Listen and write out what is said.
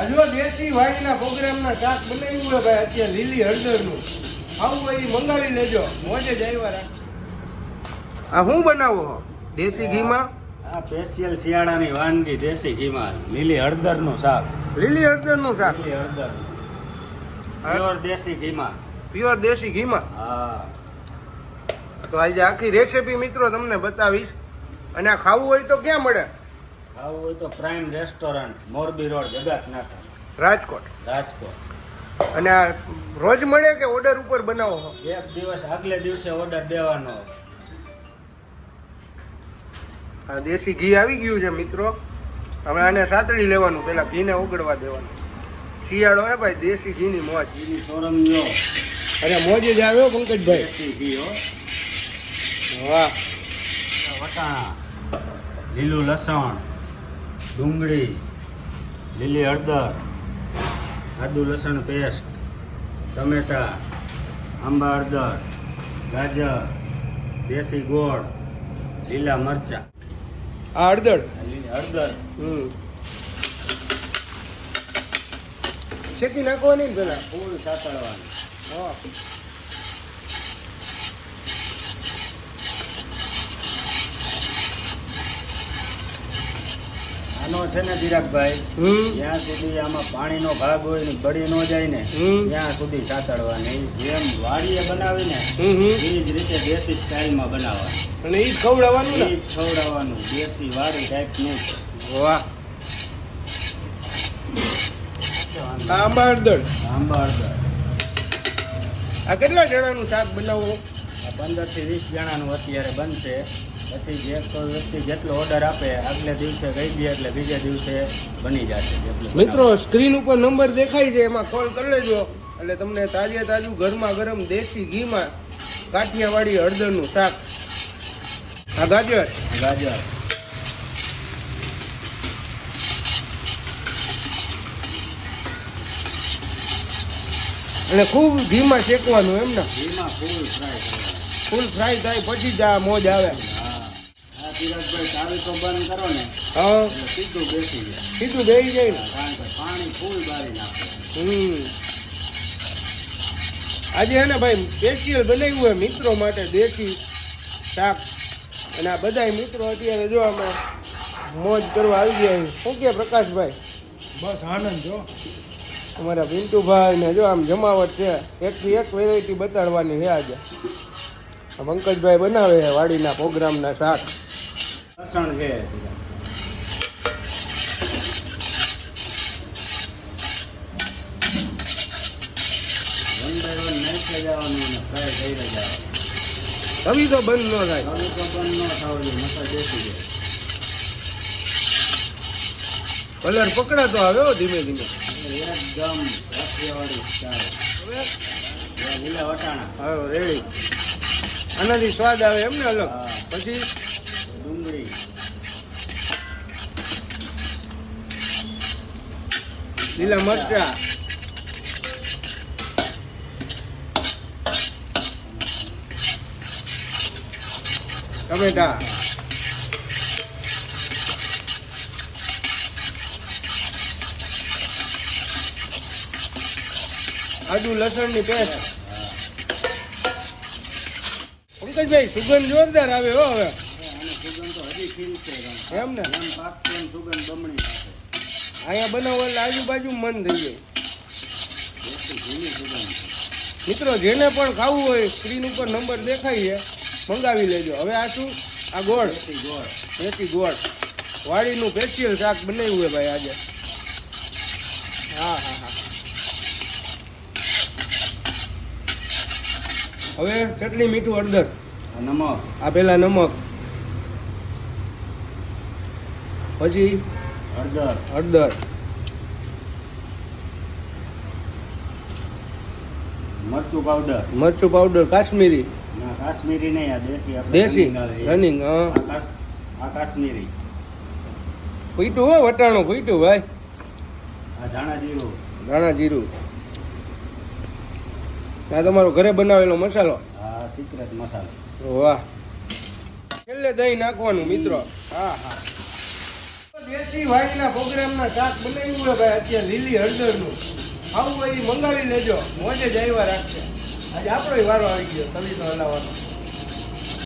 આ દેશી વાડીના પ્રોગ્રામના શાક બનાવ્યું હોય ભાઈ અત્યારે લીલી હળદરનું. આવું હોય ઈ મંગાવી લેજો. મોજે જ આવ્યા રાખ આ શું બનાવો દેશી ઘીમાં? આ સ્પેશિયલ શિયાળાની વાનગી દેશી ઘીમાં. લીલી હળદરનું શાક. લીલી હળદરનું શાક? લીલી હળદર. પ્યોર દેશી ઘીમાં. પ્યોર દેશી ઘીમાં? હા. તો આજે આખી રેસીપી મિત્રો તમને બતાવીશ. અને આ ખાવું હોય તો ક્યાં મળે? ખાવું હોય તો પ્રાઇમ રેસ્ટોરન્ટ મોરબી રોડ જગાત રાજકોટ. રાજકોટ. અને રોજ મળે કે ઓર્ડર ઉપર બનાવો એક દિવસ આગલે દિવસે ઓર્ડર દેવાનો. આ દેશી ઘી આવી ગયું છે મિત્રો. હવે આને સાતડી લેવાનું પેલા ઘીને ઉગડવા દેવાનું. શિયાળો હે ભાઈ દેશી ઘીની મોજ. ઘીની સોરમ જો અરે મોજ જ આવ્યો પંકજભાઈ. દેશી ઘી હો. વાહ. વટાણા લીલું લસણ. ડુંગળી લીલી હળદર આદુ લસણ પેસ્ટ ટમેટા આંબા હળદર ગાજર દેશી ગોળ લીલા મરચાં. આ હળદર? લીલી હળદર. હમ. શેકી નાખવાની પેલા? ફૂલ સાતળવાનું. આનો છે ને ચિરાગભાઈ જ્યાં સુધી આમાં પાણીનો ભાગ હોય ને બળી ન જાય ને ત્યાં સુધી સાતડવાની. જેમ વાડીએ બનાવીને એ જ રીતે દેશી સ્ટાઇલમાં બનાવવાની. અને ઈ ખવડાવવાનું એ ખવડાવવાનું. દેશી વાડી ટાઈપનું. વાહ. આંબા હળદર આંબા હળદર આ કેટલા જણાનું શાક બનાવવું આ પંદરથી વીસ જણાનું અત્યારે બનશે. પછી જે કોઈ વ્યક્તિ જેટલો ઓર્ડર આપે આગલે દિવસે કહી દે એટલે બીજે દિવસે બની જશે જેટલું મિત્રો સ્ક્રીન ઉપર નંબર દેખાય છે એમાં કોલ કરી લેજો. એટલે તમને તાજે તાજું ગરમા ગરમ દેશી ઘીમાં કાઠિયાવાડી હળદરનું શાક. આ ગાજર. ગાજર. અને ખૂબ ઘીમાં શેકવાનું એમ ને? ઘીમાં ફૂલ ફ્રાય ફૂલ ફ્રાય થાય પછી જ આ મોજ આવે. હા. આ ચિરાગભાઈ ચાવી તો કરો ને હા સીધું બેસી જાય સીધું બેસી જાય ને. કારણ કે પાણી ફૂલ બારી નાખે હમ. આજે હે ને ભાઈ સ્પેશિયલ બનાવ્યું હોય મિત્રો માટે દેશી શાક. અને આ બધાય મિત્રો અત્યારે જો અમે મોજ કરવા આવી ગયા શું કે પ્રકાશભાઈ? બસ આનંદ જો અમારા પિન્ટુભાઈ ને જો આમ જમાવટ છે એકથી એક વેરાયટી બતાડવાની છે આજે. પંકજભાઈ બનાવે છે વાડીના પ્રોગ્રામના શાક. લસણ છે. કવિ તો બંધ ન થાય. હવે તો બંધ ન થવું જોઈએ મસાલ બેસી જાય કલર પકડાતો આવે હો ધીમે ધીમે. એકદમ રસિયાવાળી ચાય આ લીલા વટાણા. હા રેડી. આનાથી સ્વાદ આવે એમ ને અલગ. પછી ડુંગળી લીલા મરચા ટમેટા આદુ લસણની પેસ્ટ પંકજભાઈ સુગંધ જોરદાર આવે હો હવે અને સુગંધ તો હજી ખીલશે એમ. ને જેમ પાકશે એમ સુગંધ બમણી થશે અહીંયા બનાવો એટલે આજુબાજુ મન થઈ જાય. સુગંધ મિત્રો જેને પણ ખાવું હોય સ્ક્રીન ઉપર નંબર દેખાય છે મંગાવી લેજો. હવે આ શું? આ ગોળ. ગોળ. દેશી ગોળ. વાડીનું સ્પેશિયલ શાક બનાવ્યું હોય ભાઈ આજે. હા હા હા. હવે ચટણી મીઠું હળદર. નમક. આ પેલા નમક. પછી હળદર. હળદર. મરચું પાવડર મરચું પાવડર કાશ્મીરી. કાશ્મીરી નહીં આ દેશી દેશી. રનિંગ હા. આ કાશ્મીરી. ફૂટ્યું હો વટાણું ફૂટ્યું ભાઈ. આ ધાણા જીરું. ધાણા જીરું. આ તમારો ઘરે બનાવેલો મસાલો? આ સિક્રેટ મસાલો. વાહ. છેલ્લે દહીં નાખવાનું મિત્રો. હા હા. દેશી વાડીના પ્રોગ્રામના શાક બનાવ્યું હોય ભાઈ, અત્યારે લીલી હળદરનું. આવું ઈ મંગાવી લેજો. મોજે જ આવ્યા રાખશે. આજે આપણો વારો આવી ગયો તવીનો હલાવવાનો